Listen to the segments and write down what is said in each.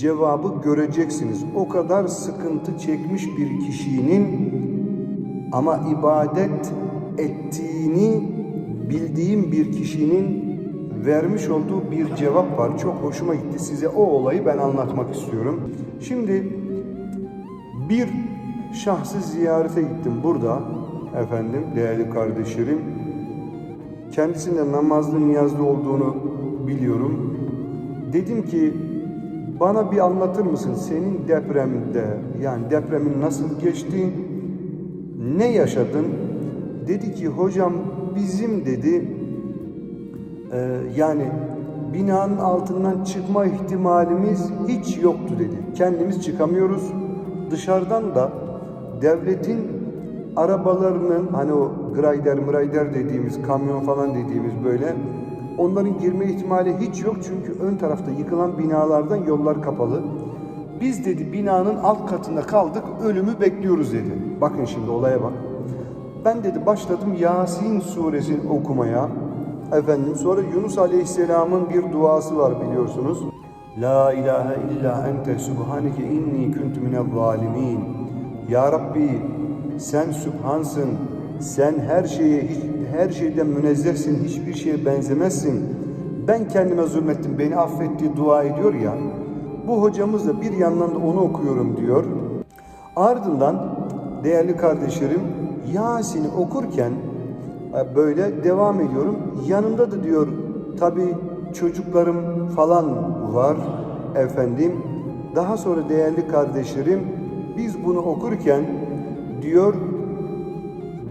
cevabı göreceksiniz. O kadar sıkıntı çekmiş bir kişinin ama ibadet ettiğini bildiğim bir kişinin vermiş olduğu bir cevap var. Çok hoşuma gitti. Size o olayı ben anlatmak istiyorum. Şimdi bir şahsı ziyarete gittim burada efendim değerli kardeşlerim. Kendisinin namazlı niyazlı olduğunu biliyorum. Dedim ki bana bir anlatır mısın senin depremde yani depremin nasıl geçti? Ne yaşadın? Dedi ki hocam bizim dedi e, yani binanın altından çıkma ihtimalimiz hiç yoktu dedi. Kendimiz çıkamıyoruz. Dışarıdan da devletin arabalarının hani o grider mrayder dediğimiz kamyon falan dediğimiz böyle onların girme ihtimali hiç yok çünkü ön tarafta yıkılan binalardan yollar kapalı. Biz dedi binanın alt katında kaldık ölümü bekliyoruz dedi. Bakın şimdi olaya bak. Ben dedi başladım Yasin suresini okumaya. Efendim sonra Yunus Aleyhisselam'ın bir duası var biliyorsunuz. La ilahe illa ente subhaneke inni kuntu minel zalimin. Ya Rabbi sen sübhansın. Sen her şeye hiç, her şeyden münezzehsin. Hiçbir şeye benzemezsin. Ben kendime zulmettim. Beni affetti dua ediyor ya. Bu hocamız da bir yandan da onu okuyorum diyor. Ardından değerli kardeşlerim Yasin'i okurken e, böyle devam ediyorum. Yanımda da diyor tabi çocuklarım falan var efendim. Daha sonra değerli kardeşlerim biz bunu okurken diyor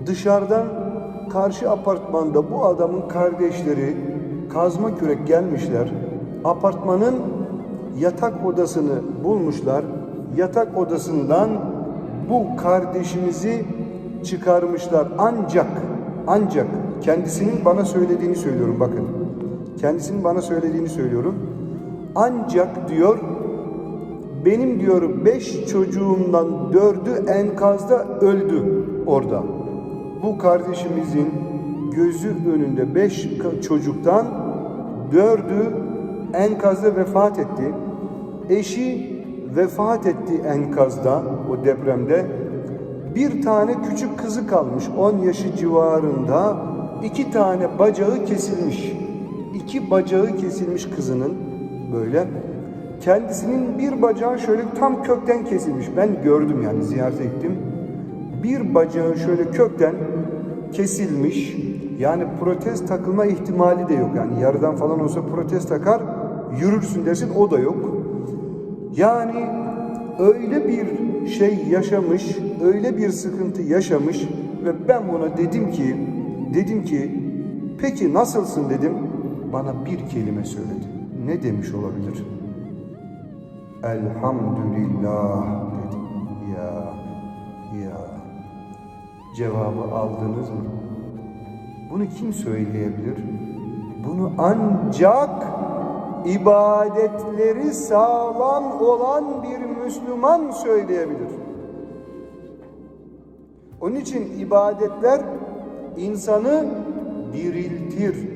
dışarıdan karşı apartmanda bu adamın kardeşleri kazma kürek gelmişler. Apartmanın yatak odasını bulmuşlar. Yatak odasından bu kardeşimizi çıkarmışlar. Ancak ancak kendisinin bana söylediğini söylüyorum bakın. Kendisinin bana söylediğini söylüyorum. Ancak diyor benim diyor beş çocuğumdan dördü enkazda öldü orada. Bu kardeşimizin gözü önünde beş çocuktan dördü enkazda vefat etti. Eşi vefat etti enkazda o depremde. Bir tane küçük kızı kalmış 10 yaşı civarında. iki tane bacağı kesilmiş. İki bacağı kesilmiş kızının böyle. Kendisinin bir bacağı şöyle tam kökten kesilmiş. Ben gördüm yani ziyarete gittim. Bir bacağı şöyle kökten kesilmiş. Yani protez takılma ihtimali de yok. Yani yarıdan falan olsa protez takar yürürsün dersin o da yok. Yani öyle bir şey yaşamış, öyle bir sıkıntı yaşamış ve ben buna dedim ki, dedim ki, peki nasılsın dedim. Bana bir kelime söyledi. Ne demiş olabilir? Elhamdülillah dedim. Ya, ya. Cevabı aldınız mı? Bunu kim söyleyebilir? Bunu ancak ibadetleri sağlam olan bir Müslüman söyleyebilir. Onun için ibadetler insanı diriltir.